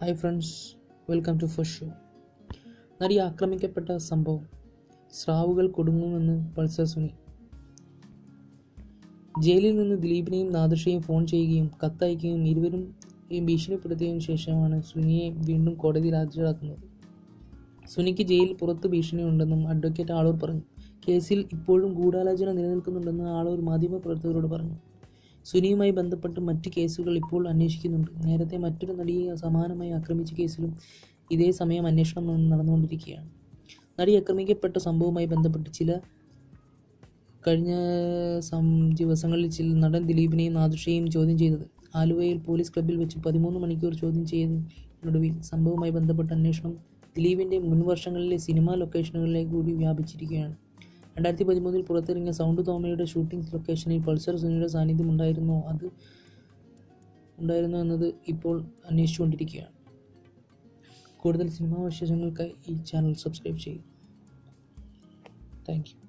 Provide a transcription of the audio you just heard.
Hi friends welcome to first show നടി ആക്രമിക്കപ്പെട്ട സംഭവം. സ്രാവുകൾ കൊടുങ്ങുമെന്ന് പൾസർ സുനി. ജയിലിൽ നിന്ന് ദിലീപിനെയും നാദൃഷയെയും ഫോൺ ചെയ്യുകയും കത്തയക്കുകയും ഇരുവരും ഭീഷണിപ്പെടുത്തിയതിനു ശേഷമാണ് സുനിയെ വീണ്ടും കോടതിയിൽ ഹാജരാക്കുന്നത്. സുനിക്ക് ജയിലിൽ പുറത്ത് ഭീഷണിയുണ്ടെന്നും അഡ്വക്കേറ്റ് ആളൂർ പറഞ്ഞു. കേസിൽ ഇപ്പോഴും ഗൂഢാലോചന നിലനിൽക്കുന്നുണ്ടെന്ന് ആളൂർ മാധ്യമപ്രവർത്തകരോട് പറഞ്ഞു. സുനിയുമായി ബന്ധപ്പെട്ട് മറ്റ് കേസുകൾ ഇപ്പോൾ അന്വേഷിക്കുന്നുണ്ട്. നേരത്തെ മറ്റൊരു നടിയെ സമാനമായി ആക്രമിച്ച കേസിലും ഇതേ സമയം അന്വേഷണം നടന്നുകൊണ്ടിരിക്കുകയാണ്. നടി ആക്രമിക്കപ്പെട്ട സംഭവവുമായി ബന്ധപ്പെട്ട് ചില കഴിഞ്ഞ ദിവസങ്ങളിൽ ചില നടൻ ദിലീപിനെയും നാദൃഷയെയും ചോദ്യം ചെയ്തത്. ആലുവയിൽ പോലീസ് ക്ലബ്ബിൽ വെച്ച് പതിമൂന്ന് മണിക്കൂർ ചോദ്യം ചെയ്തതിനൊടുവിൽ സംഭവവുമായി ബന്ധപ്പെട്ട അന്വേഷണം ദിലീപിന്റെ മുൻവർഷങ്ങളിലെ സിനിമാ ലൊക്കേഷനുകളിലേക്ക് കൂടി വ്യാപിച്ചിരിക്കുകയാണ്. രണ്ടായിരത്തി പതിമൂന്നിൽ പുറത്തിറങ്ങിയ സൗണ്ട് തോമയുടെ ഷൂട്ടിംഗ് ലൊക്കേഷനിൽ പൾസർ സുനിയുടെ സാന്നിധ്യം ഉണ്ടായിരുന്നോ. അത് ഉണ്ടായിരുന്നോ എന്നത് ഇപ്പോൾ അന്വേഷിച്ചുകൊണ്ടിരിക്കുകയാണ്. കൂടുതൽ സിനിമാ വിശേഷങ്ങൾക്കായി ഈ ചാനൽ സബ്സ്ക്രൈബ് ചെയ്യും താങ്ക് യു.